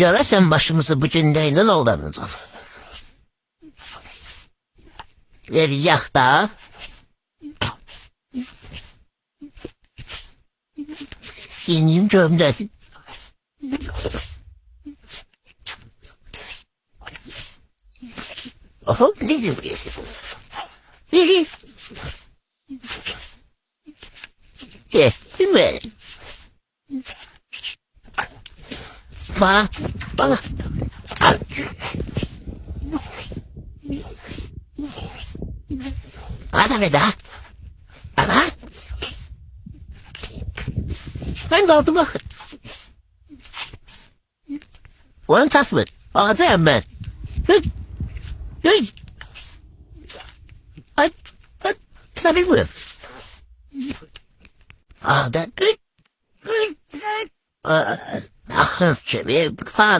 Görəsən başımızı bu gündə ilə olduracaq. Veriyək da. Yeniyim gömdədi. Oho, nedir burası? Biri. Gel, değil mi? Bana, bana. Hadi be daha. Ana. Ben kaldım bak. Onu tasma. Alacağım ben. Hıy. Hıy. Ay. Ay. Sana bilmiyorum. Aa, da. Hıy. Ah, çevir.